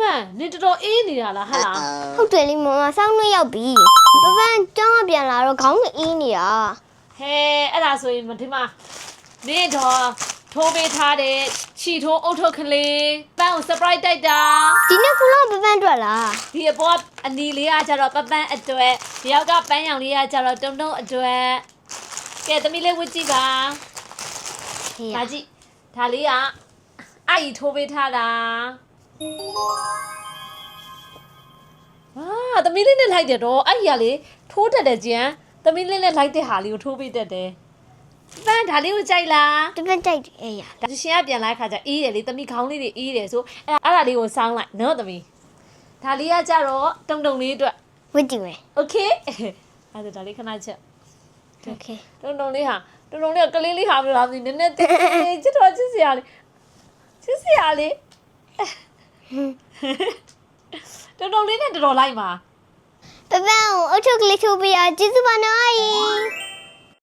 ပန်နင်တော်တော်အေးနေတာလားဟာလားဟုတ်တယ်လေမမစောင်းနှရောက်ပြီပပန်းကျောင်းကပြန်လာတော့ခေါင်းကအေးနေတာဟဲအဲ့ဒါဆိုရင်မဒီမှာနင်တော့ထိုးပေးထားတဲ့ခြီထိုးအုတ်ထုတ်ကလေးပန်းကို surprise တိုက်တာဒီနေ့ခုလုံးပပန်းတွေ့လားဒီအပေါ်အနီလေးကကြတော့ပပန်းအတွက်ဒီယောက်ကပန်းရောင်လေးကကြတော့တုံတုံအတွက်ကဲသမီးလေးဝစ်ကြည့်ပါဟေးဒါကြည့်ဒါလေးကအာကြီးထိုးပေးထားတာ သမီးလေးနဲ့လိုက်တယ်တော့အဲ့ကြီးကလေထိုးတတ်တယ်ကျန်သမီးလေးနဲ့လိုက်တဲ့ဟာလေးကိုထိုးပေးတတ်တယ်ပန်းဒါလေးကိုကြိုက်လား ပပန်းကြိုက်တယ်အေးရ ဒါရှင်ကပြန်လာတဲ့ခါကျအေးတယ်လေသမီးခေါင်းလေးတွေအေးတယ်ဆိုအဲ့အဲ့ဒါလေးကိုစောင်းလိုက်နော်သမီးဒါလေးကကြတော့တုံတုံလေးအတွက် ဝစ်ကြည့်မယ် โอเคအဲ့ဒါဒါလေးခဏချက် โอเค တုံတုံလေးဟာတုံတုံလေးကကလေးလေးဟာမလားမသိနည်းနည်းတေးချစ်တော်ချစ်စရာလေးချစ်စရာလေးတုံတုံလေးနဲ့တော်တော်လိုက်ပါ ပပန်းကိုအုတ်ထုတ်ကလေးချိုးပေးရကျေးဇူးပါနော်အီ